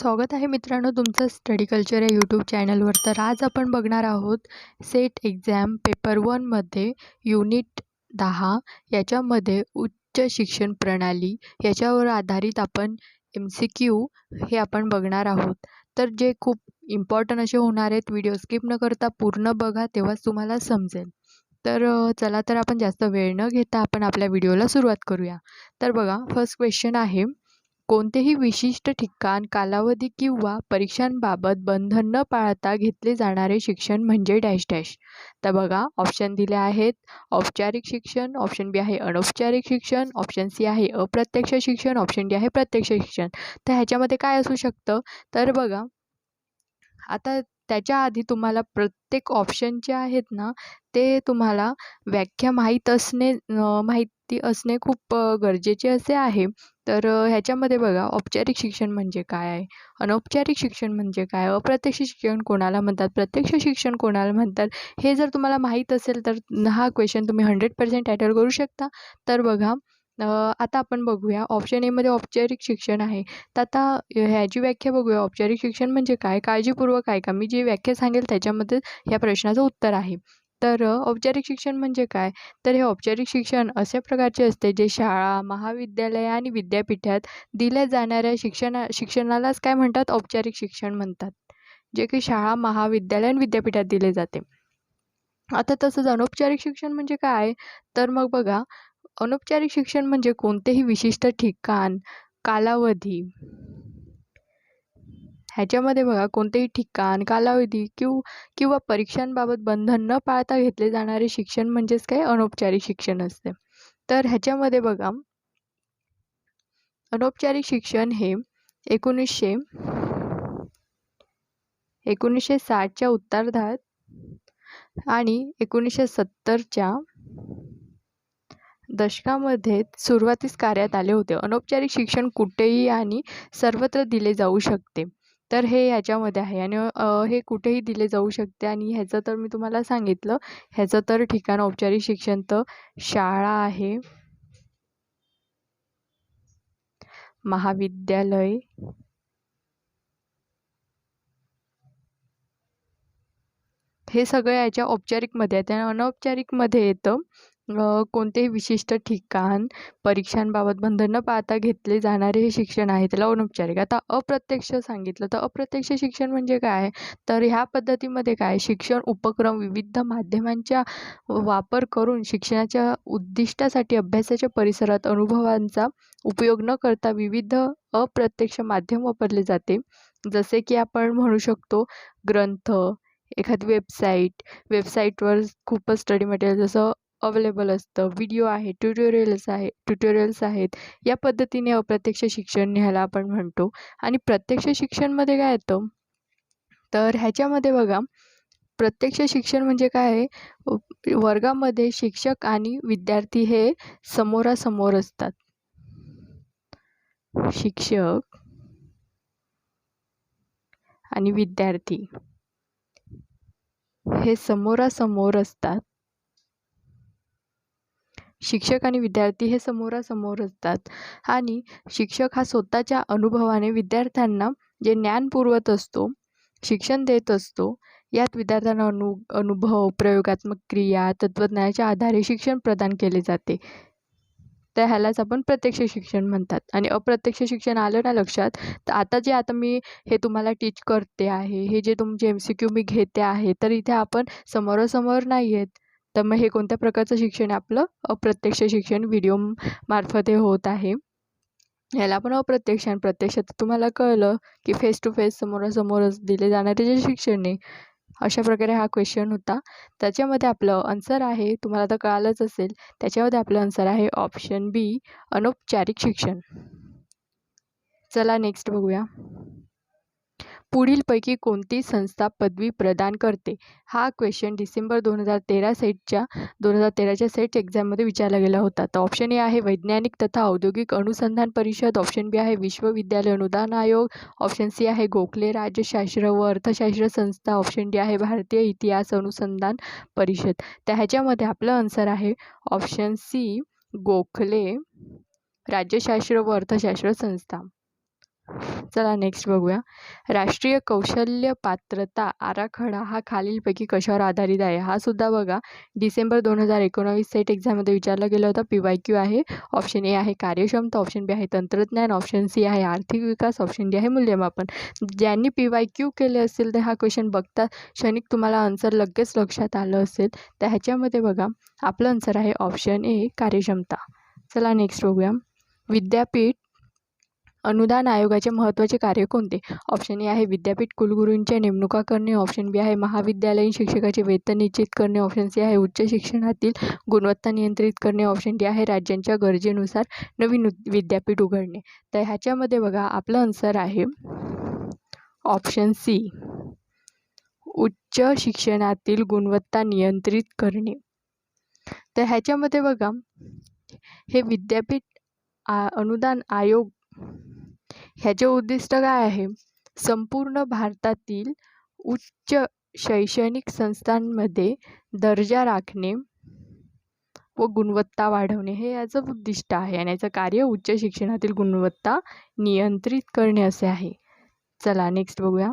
स्वागत आहे मित्रांनो तुमचं स्टडी कल्चर या यूट्यूब चॅनलवर. तर आज आपण बघणार आहोत सेट एक्झाम पेपर वनमध्ये युनिट दहा याच्यामध्ये उच्च शिक्षण प्रणाली याच्यावर आधारित आपण एम सी क्यू हे आपण बघणार आहोत. तर जे खूप इम्पॉर्टंट असे होणार आहेत व्हिडिओ स्किप न करता पूर्ण बघा तेव्हाच तुम्हाला समजेल. तर चला तर आपण जास्त वेळ न घेता आपण आपल्या व्हिडिओला सुरुवात करूया. तर बघा फर्स्ट क्वेश्चन आहे कोणतेही विशिष्ट ठिकाण कालावधी किंवा परीक्षांबाबत बंधन न पाळता घेतले जाणारे शिक्षण म्हणजे डॅश डॅश. तर बघा ऑप्शन दिले आहेत. औपचारिक शिक्षण ऑप्शन बी आहे अनौपचारिक शिक्षण ऑप्शन सी आहे अप्रत्यक्ष शिक्षण ऑप्शन डी आहे प्रत्यक्ष शिक्षण. तर ह्याच्यामध्ये काय असू शकतं? तर बघा आता त्याच्या आधी तुम्हाला प्रत्येक ऑप्शन जे आहेत ना ते तुम्हाला व्याख्या माहीत असणे माहीत माहिती असणे खूप गरजेचे असे आहे. तर ह्याच्यामध्ये बघा औपचारिक शिक्षण म्हणजे काय आहे? अनौपचारिक शिक्षण म्हणजे काय? अप्रत्यक्ष शिक्षण कोणाला म्हणतात? प्रत्यक्ष शिक्षण कोणाला म्हणतात? हे जर तुम्हाला माहीत असेल तर हा क्वेश्चन तुम्ही हंड्रेड पर्सेंट टॅटल करू शकता. तर बघा आता आपण बघूया ऑप्शन एमध्ये औपचारिक शिक्षण आहे. तर आता ह्याची व्याख्या बघूया. औपचारिक शिक्षण म्हणजे काय? काळजीपूर्वक आहे का मी जी व्याख्या सांगेल त्याच्यामध्ये ह्या प्रश्नाचं उत्तर आहे. तर औपचारिक शिक्षण म्हणजे काय? तर हे औपचारिक शिक्षण अशा प्रकारचे असते जे शाळा महाविद्यालय आणि विद्यापीठात दिल्या जाणाऱ्या शिक्षणा शिक्षणालाच काय म्हणतात? औपचारिक शिक्षण म्हणतात. जे की शाळा महाविद्यालय आणि विद्यापीठात दिले जाते. आता तसंच अनौपचारिक शिक्षण म्हणजे काय? तर मग बघा अनौपचारिक शिक्षण म्हणजे कोणतेही विशिष्ट ठिकाण कालावधी ह्याच्यामध्ये बघा कोणतेही ठिकाण कालावधी किंवा किंवा परीक्षांबाबत बंधन न पाळता घेतले जाणारे शिक्षण म्हणजेच काय? अनौपचारिक शिक्षण असते. तर ह्याच्यामध्ये बघा अनौपचारिक शिक्षण हे एकोणीसशे एकोणीसशे साठच्या उत्तरार्धात आणि एकोणीसशे सत्तरच्या दशकामध्ये सुरुवातीस कार्यात आले होते. अनौपचारिक शिक्षण कुठेही आणि सर्वत्र दिले जाऊ शकते. तर हे ह्याच्यामध्ये आहे आणि हे कुठेही दिले जाऊ शकते आणि ह्याचं तर मी तुम्हाला सांगितलं. ह्याचं तर ठिकाण औपचारिक शिक्षण तर शाळा आहे. महाविद्यालय. हे सगळं याच्या औपचारिकमध्ये आहे. त्या अनौपचारिकमध्ये येतं. कोणतेही विशिष्ट ठिकाण परीक्षांबाबत बंधन न पाहता घेतले जाणारे हे शिक्षण आहे. त्याला अनौपचारिक. आता अप्रत्यक्ष सांगितलं तर अप्रत्यक्ष शिक्षण म्हणजे काय? तर ह्या पद्धतीमध्ये काय? शिक्षण उपक्रम विविध माध्यमांच्या वापर करून शिक्षणाच्या उद्दिष्टासाठी अभ्यासाच्या परिसरात अनुभवांचा उपयोग न करता विविध अप्रत्यक्ष माध्यम वापरले जाते. जसे की आपण म्हणू शकतो ग्रंथ एखादी वेबसाईट वेबसाईटवर खूपच स्टडी मटेरियल जसं अवेलेबल असतं. व्हिडिओ आहे ट्युटोरियल्स आहे ट्युटोरियल्स आहेत. या पद्धतीने अप्रत्यक्ष शिक्षण ह्याला आपण म्हणतो. आणि प्रत्यक्ष शिक्षणमध्ये काय येतं? तर ह्याच्यामध्ये बघा प्रत्यक्ष शिक्षण म्हणजे काय आहे? वर्गामध्ये शिक्षक आणि विद्यार्थी हे समोरासमोर असतात. शिक्षक आणि विद्यार्थी हे समोरासमोर असतात. शिक्षक आणि विद्यार्थी हे समोरासमोर असतात. आणि शिक्षक हा स्वतःच्या अनुभवाने विद्यार्थ्यांना जे ज्ञान पुरवत असतो शिक्षण देत असतो यात विद्यार्थ्यांना अनु अनुभव प्रयोगात्मक क्रिया तत्त्वज्ञानाच्या आधारे शिक्षण प्रदान केले जाते. तर ह्यालाच आपण प्रत्यक्ष शिक्षण म्हणतात. आणि अप्रत्यक्ष शिक्षण आलं ना लक्षात तर आता जे आता मी हे तुम्हाला टीच करते आहे हे जे तुमचे एम सी क्यू मी घेते आहे तर इथे आपण समोरासमोर नाही आहेत तर मग हे कोणत्या प्रकारचं शिक्षण आहे आपलं? अप्रत्यक्ष शिक्षण व्हिडिओ मार्फत हे होत आहे. याला आपण अप्रत्यक्ष आणि प्रत्यक्ष. तुम्हाला कळलं की फेस टू फेस समोरासमोरच दिले जाणारे जे शिक्षण आहे अशा प्रकारे हा क्वेश्चन होता. त्याच्यामध्ये आपलं आन्सर आहे तुम्हाला तर कळालंच असेल. त्याच्यामध्ये आपलं आन्सर आहे ऑप्शन बी अनौपचारिक शिक्षण. चला नेक्स्ट बघूया. पुढीलपैकी कोणती संस्था पदवी प्रदान करते? हा क्वेश्चन डिसेंबर दोन हजार तेरा सेटच्या दोन हजार तेराच्या सेट एक्झाममध्ये विचारला गेला होता. तर ऑप्शन ए आहे वैज्ञानिक तथा औद्योगिक अनुसंधान परिषद. ऑप्शन बी आहे विश्वविद्यालय अनुदान आयोग. ऑप्शन सी आहे गोखले राज्यशास्त्र व अर्थशास्त्र संस्था. ऑप्शन डी आहे भारतीय इतिहास अनुसंधान परिषद. तर ह्याच्यामध्ये आपलं आन्सर आहे. ऑप्शन सी गोखले राज्यशास्त्र व अर्थशास्त्र संस्था. चला नेक्स्ट बघूया. राष्ट्रीय कौशल्य पात्रता आराखडा हा खालीलपैकी कशावर आधारित आहे? हा सुद्धा बघा. डिसेंबर दोन हजार एकोणावीस सेट एक्झाममध्ये विचारला गेला होता. पी वाय क्यू आहे. ऑप्शन ए आहे कार्यक्षमता ऑप्शन बी आहे तंत्रज्ञान ऑप्शन सी आहे आर्थिक विकास ऑप्शन डी आहे मूल्यमापन. ज्यांनी पी वाय क्यू केले असेल तर हा क्वेश्चन बघता क्षणिक तुम्हाला आन्सर लगेच लक्षात आलं असेल. तर ह्याच्यामध्ये बघा. आपलं आन्सर आहे ऑप्शन ए कार्यक्षमता. चला नेक्स्ट बघूया. विद्यापीठ अनुदान आयोगाचे महत्त्वाचे कार्य कोणते? ऑप्शन ए आहे विद्यापीठ. कुलगुरूंच्या नेमणुका करणे. ऑप्शन बी आहे महाविद्यालयीन शिक्षकाचे वेतन निश्चित करणे. ऑप्शन सी आहे उच्च शिक्षणातील गुणवत्ता नियंत्रित करणे. ऑप्शन डी आहे राज्यांच्या गरजेनुसार नवीन विद्यापीठ उघडणे. तर ह्याच्यामध्ये बघा आपलं आन्सर आहे ऑप्शन सी. उच्च शिक्षणातील गुणवत्ता नियंत्रित करणे. तर ह्याच्यामध्ये बघा हे विद्यापीठ आ अनुदान आयोग ह्याचे उद्दिष्ट काय आहे? संपूर्ण भारतातील उच्च शैक्षणिक संस्थांमध्ये दर्जा राखणे व गुणवत्ता वाढवणे हे याचं उद्दिष्ट आहे आणि याचं कार्य उच्च शिक्षणातील गुणवत्ता नियंत्रित करणे असे आहे. चला नेक्स्ट बघूया.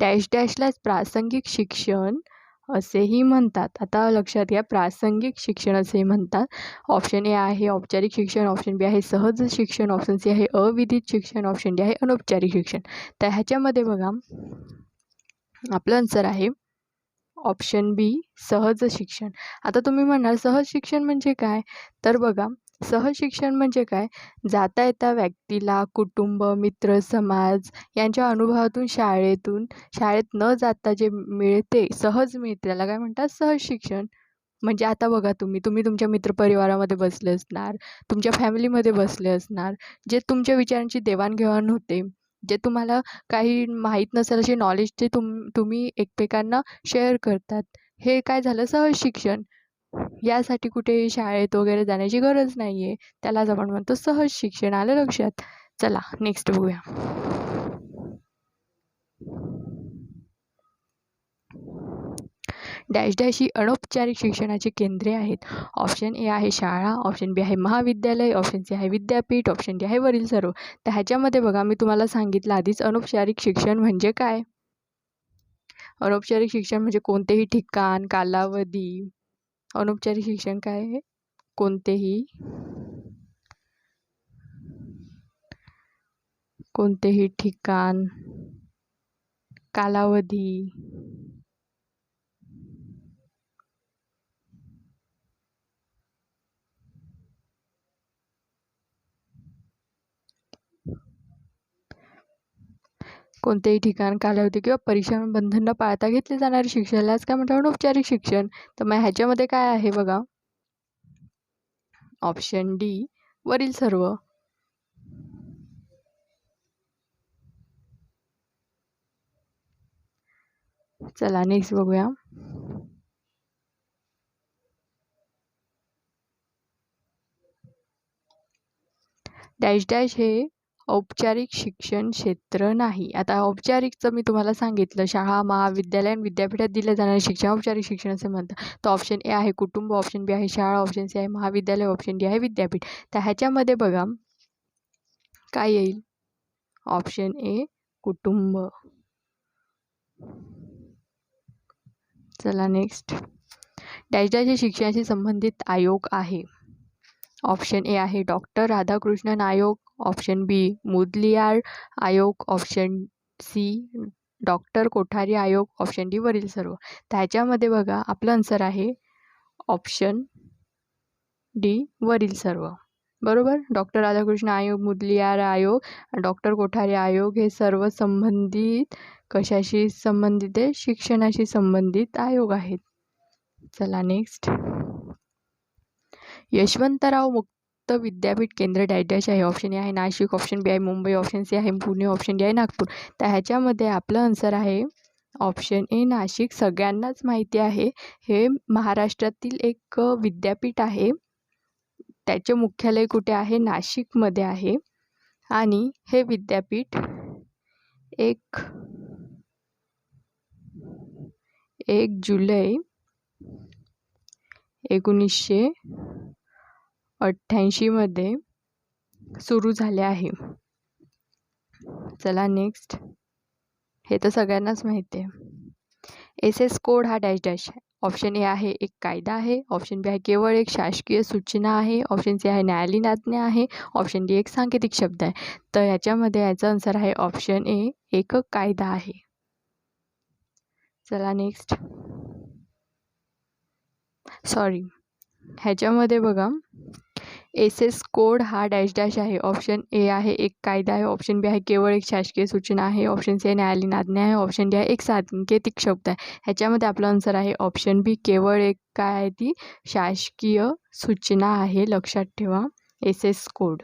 डॅश डॅशलाच प्रासंगिक शिक्षण असेही म्हणतात. आता लक्षात घ्या प्रासंगिक शिक्षण असेही म्हणतात. ऑप्शन ए आहे औपचारिक शिक्षण ऑप्शन बी आहे सहज शिक्षण ऑप्शन सी आहे अविधित शिक्षण ऑप्शन डी आहे अनौपचारिक शिक्षण. तर ह्याच्यामध्ये बघा आपलं आन्सर आहे ऑप्शन बी सहज शिक्षण. आता तुम्ही म्हणाल सहज शिक्षण म्हणजे काय? तर बघा सहज शिक्षण म्हणजे काय? जाता येता व्यक्तीला कुटुंब मित्र समाज यांच्या अनुभवातून शाळेतून शाळेत न जाता जे मिळते सहज मिळते. त्याला काय म्हणतात? सहज शिक्षण. म्हणजे आता बघा तुम्ही तुम्ही तुमच्या मित्रपरिवारामध्ये बसले असणार तुमच्या फॅमिलीमध्ये बसले असणार जे तुमच्या विचारांची देवाणघेवाण होते जे तुम्हाला काही माहीत नसेल असे नॉलेज ते तुम तुम्ही एकमेकांना शेअर करतात हे काय झालं? सहज शिक्षण. यासाठी कुठेही शाळेत वगैरे जाण्याची गरज नाही आहे त्यालाच आपण म्हणतो सहज शिक्षण आलं लक्षात. चला नेक्स्ट बघूया. डॅश डॅश ही अनौपचारिक शिक्षणाची केंद्रे आहेत. ऑप्शन ए आहे शाळा ऑप्शन बी आहे महाविद्यालय ऑप्शन सी आहे विद्यापीठ ऑप्शन डी आहे वरील सर्व. तर ह्याच्यामध्ये बघा मी तुम्हाला सांगितलं आधीच अनौपचारिक शिक्षण म्हणजे काय? अनौपचारिक शिक्षण म्हणजे कोणतेही ठिकाण कालावधी अनौपचारिक शिक्षण काय आहे? कोणतेही. कोणतेही ठिकाण. कालावधी. कोणतेही ठिकाण कालावधी किंवा परीक्षा बंधन न पाळता घेतले जाणारे शिक्षणालाच काय म्हणतो औपचारिक शिक्षण. तर मग ह्याच्यामध्ये काय आहे बघा? ऑप्शन डी वरील सर्व. चला नेक्स्ट बघूया. डॅश डॅश हे औपचारिक शिक्षण क्षेत्र नाही. आता औपचारिकचं मी तुम्हाला सांगितलं शाळा महाविद्यालय आणि विद्यापीठात दिलं जाणारं शिक्षण औपचारिक शिक्षण असं म्हणतात. तर ऑप्शन ए आहे कुटुंब ऑप्शन बी आहे शाळा ऑप्शन सी आहे महाविद्यालय ऑप्शन डी आहे विद्यापीठ. तर ह्याच्यामध्ये बघा काय येईल? ऑप्शन ए कुटुंब. चला नेक्स्ट डॅश डॅश शिक्षणाशी संबंधित आयोग आहे. ऑप्शन ए आहे डॉक्टर राधाकृष्णन आयोग ऑप्शन बी मुदलियार आयोग ऑप्शन सी डॉक्टर कोठारी आयोग ऑप्शन डी वरील सर्व. त्याच्यामध्ये बघा आपलं आन्सर आहे ऑप्शन डी वरील सर्व. बरोबर? डॉक्टर राधाकृष्ण आयोग मुदलियार आयोग डॉक्टर कोठारी आयोग हे सर्व संबंधित कशाशी संबंधित आहे? शिक्षणाशी संबंधित आयोग आहेत. चला नेक्स्ट यशवंतराव मुक्त विद्यापीठ केंद्र डॅश आहे. ऑप्शन ए आहे नाशिक ऑप्शन बी आहे मुंबई ऑप्शन सी आहे पुणे ऑप्शन डी आहे नागपूर. तर ह्याच्यामध्ये आपलं आन्सर आहे ऑप्शन ए नाशिक. सगळ्यांनाच माहिती आहे. हे महाराष्ट्रातील एक विद्यापीठ आहे. त्याचे मुख्यालय कुठे आहे? नाशिकमध्ये आहे. आणि हे विद्यापीठ एक एक जुलै एकोणीसशे अठ्ठ्याऐंशीमध्ये सुरू झाले आहे. चला नेक्स्ट हे तर सगळ्यांनाच माहिती आहे. एस एस कोड हा डॅश डॅश आहे ऑप्शन ए आहे एक कायदा आहे. ऑप्शन बी आहे केवळ एक शासकीय सूचना आहे. ऑप्शन सी आहे न्यायालयीन आज्ञा आहे. ऑप्शन डी एक सांकेतिक शब्द आहे. तर याच्यामध्ये याचा आन्सर आहे ऑप्शन ए एक कायदा आहे. चला नेक्स्ट सॉरी ह्याच्यामध्ये बघा. एस एस कोड हा डॅश डॅश आहे. ऑप्शन ए आहे एक कायदा आहे. ऑप्शन बी आहे केवळ एक शासकीय सूचना आहे. ऑप्शन सी आहे न्यायालयीन आज्ञा आहे. ऑप्शन डी आहे एक सांकेतिक शब्द आहे. ह्याच्यामध्ये आपला आन्सर आहे ऑप्शन बी केवळ एक काय आहे ती शासकीय सूचना आहे. लक्षात ठेवा एस एस कोड.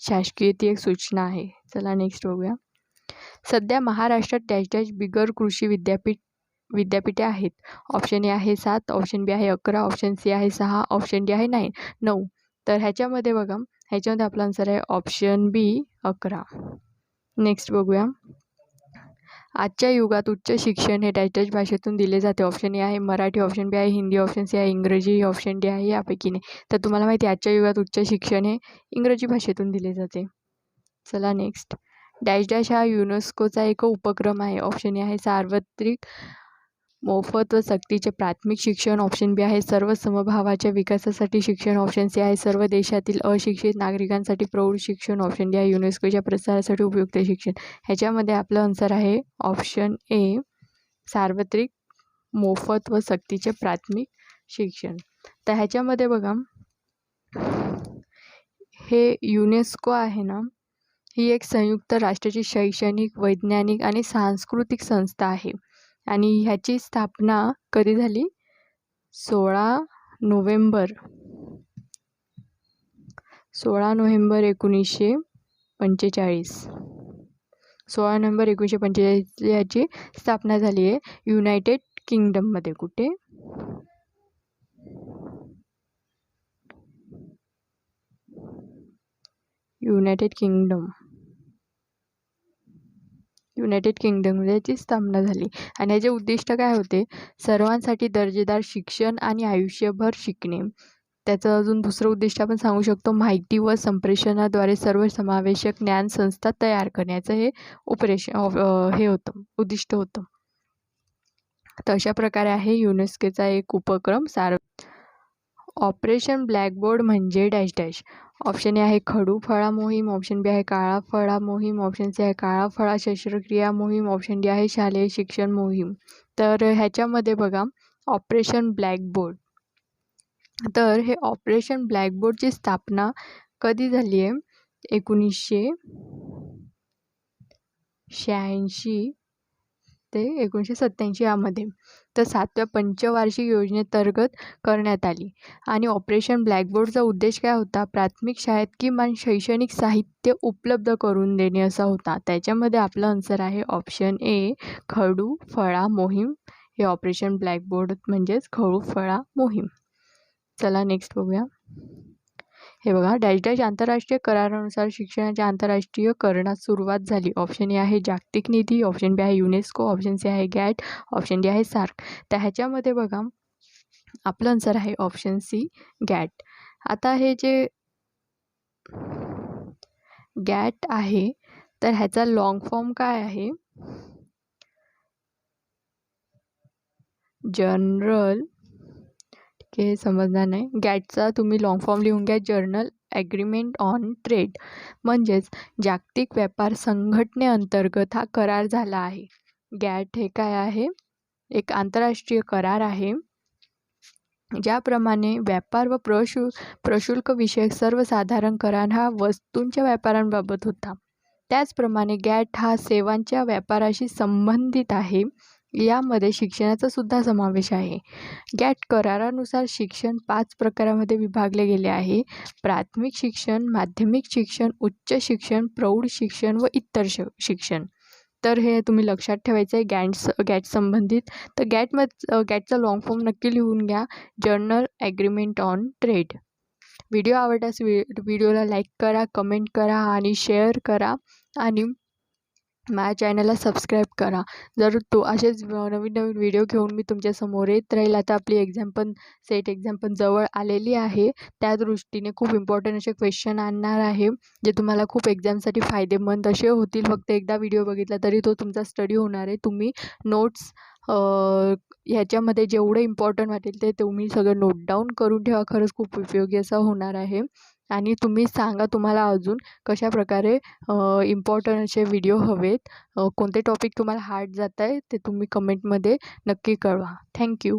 शासकीय ती एक सूचना आहे. चला नेक्स्ट बघूया. सध्या महाराष्ट्रात डॅश डॅश बिगर कृषी विद्यापीठ विद्यापीठे आहेत. ऑप्शन ए आहे सात ऑप्शन बी आहे अकरा ऑप्शन सी आहे सहा ऑप्शन डी आहे नाईन नऊ. तर ह्याच्यामध्ये बघा ह्याच्यामध्ये आपला आन्सर आहे ऑप्शन बी अकरा. नेक्स्ट बघूया. आजच्या युगात उच्च शिक्षण हे डॅश डॅश भाषेतून दिले जाते. ऑप्शन ए आहे मराठी ऑप्शन बी आहे हिंदी ऑप्शन सी आहे इंग्रजी ऑप्शन डी आहे यापैकी नाही तर तुम्हाला माहिती आहे आजच्या युगात उच्च शिक्षण हे इंग्रजी भाषेतून दिले जाते. चला नेक्स्ट डॅश डॅश हा युनेस्कोचा एक उपक्रम आहे. ऑप्शन ए आहे सार्वत्रिक मोफत व सक्तीचे प्राथमिक शिक्षण ऑप्शन बी आहे. सर्व समभावाच्या विकासासाठी शिक्षण ऑप्शन सी आहे. सर्व देशातील अशिक्षित नागरिकांसाठी प्रौढ शिक्षण ऑप्शन डी आहे. युनेस्कोच्या प्रसारासाठी उपयुक्त शिक्षण. ह्याच्यामध्ये आपलं आन्सर आहे ऑप्शन ए सार्वत्रिक मोफत व सक्तीचे प्राथमिक शिक्षण. तर ह्याच्यामध्ये बघा हे युनेस्को आहे ना ही एक संयुक्त राष्ट्राची शैक्षणिक वैज्ञानिक आणि सांस्कृतिक संस्था आहे. आणि ह्याची स्थापना कधी झाली? सोळा नोव्हेंबर. सोळा नोव्हेंबर एकोणीसशे पंचेचाळीस. सोळा नोव्हेंबर एकोणीसशे पंचेचाळीस याची स्थापना झाली आहे युनायटेड किंगडममध्ये कुठे? United kingdom. युनायटेड किंगडममध्ये याची स्थापना झाली. आणि याचे उद्दिष्ट काय होते? सर्वांसाठी दर्जेदार शिक्षण आणि आयुष्यभर शिकणे. त्याचं अजून दुसरं उद्दिष्ट आपण सांगू शकतो माहिती व संप्रेषणाद्वारे सर्वसमावेशक ज्ञान संस्था तयार करण्याचं हे ऑपरेशन हे होतं उद्दिष्ट होतं. तर अशा प्रकारे आहे युनेस्कोचा एक उपक्रम सार ऑपरेशन ब्लॅकबोर्ड म्हणजे डॅश डॅश. ऑप्शन ए आहे खडू फळा मोहीम ऑप्शन बी आहे काळा फळा मोहीम ऑप्शन सी आहे काळा फळा शस्त्रक्रिया मोहीम ऑप्शन डी आहे शालेय शिक्षण मोहीम. तर ह्याच्यामध्ये बघा ऑपरेशन ब्लॅकबोर्ड. तर हे ऑपरेशन ब्लॅकबोर्डची स्थापना कधी झाली आहे एकोणीसशे शहाऐंशी ते एकोणीसशे सत्त्याऐंशी यामध्ये. तर सातव्या पंचवार्षिक योजनेतर्गत करण्यात आली. आणि ऑपरेशन ब्लॅकबोर्डचा उद्देश काय होता? प्राथमिक शाळेत किमान शैक्षणिक साहित्य उपलब्ध करून देणे असा होता. त्याच्यामध्ये आपलं आन्सर आहे ऑप्शन ए खडू फळा मोहीम. हे ऑपरेशन ब्लॅकबोर्ड म्हणजेच खडू फळा मोहीम. चला नेक्स्ट बघूया. हे बघा डॅश डॅश आंतरराष्ट्रीय करारानुसार शिक्षणाच्या आंतरराष्ट्रीय करणात सुरुवात झाली. ऑप्शन ए आहे जागतिक निधी ऑप्शन बी आहे युनेस्को ऑप्शन सी आहे गॅट ऑप्शन डी आहे सार्क. तर ह्याच्यामध्ये बघा आपलं आन्सर आहे ऑप्शन सी गॅट. आता हे जे गॅट आहे तर ह्याचा लाँग फॉर्म काय आहे? जनरल हे समजणार नाही. गॅटचा तुम्ही लाँग फॉर्म लिहून घ्या जर्नल ॲग्रीमेंट ऑन ट्रेड म्हणजेच जागतिक व्यापार संघटनेअंतर्गत हा करार झाला आहे. गॅट हे काय आहे? एक आंतरराष्ट्रीय करार आहे. ज्याप्रमाणे व्यापार व प्रशु प्रशुल्क विषयक सर्वसाधारण करार हा वस्तूंच्या व्यापारांबाबत होता. त्याचप्रमाणे गॅट हा सेवांच्या व्यापाराशी संबंधित आहे. यामध्ये शिक्षणाचा सुद्धा समावेश आहे. गॅट करारानुसार शिक्षण पाच प्रकारामध्ये विभागले गेले आहे. प्राथमिक शिक्षण माध्यमिक शिक्षण उच्च शिक्षण प्रौढ शिक्षण व इतर श शिक्षण. तर हे तुम्ही लक्षात ठेवायचं आहे. गॅट्स गॅट संबंधित. तर गॅटम गॅटचा लाँग फॉर्म नक्की लिहून घ्या. General Agreement on Trade video आवडल्यास व्हि व्हिडिओला लाईक करा कमेंट करा आणि शेअर करा. आणि माझ्या चॅनलला सबस्क्राईब करा. जर तो असेच नवीन नवीन व्हिडिओ घेऊन मी तुमच्यासमोर येत राहील आता आपली एक्झाम पण सेट एक्झाम पण जवळ आलेली आहे. त्या दृष्टीने खूप इम्पॉर्टंट असे क्वेश्चन आणणार आहे जे तुम्हाला खूप एक्झामसाठी फायदेमंद असे होतील. फक्त एकदा व्हिडिओ बघितला तरी तो तुमचा स्टडी होणार आहे. तुम्ही नोट्स ह्याच्यामध्ये जेवढं इम्पॉर्टंट वाटेल ते तुम्ही सगळं नोट डाऊन करून ठेवा. खरंच खूप उपयोगी असं होणार आहे. आणि तुम्ही सांगा तुम्हाला अजून कशाप्रकारे इम्पॉर्टंट असे व्हिडिओ हवेत. कोणते टॉपिक तुम्हाला हार्ड जात आहे ते तुम्ही कमेंटमध्ये नक्की कळवा. थँक्यू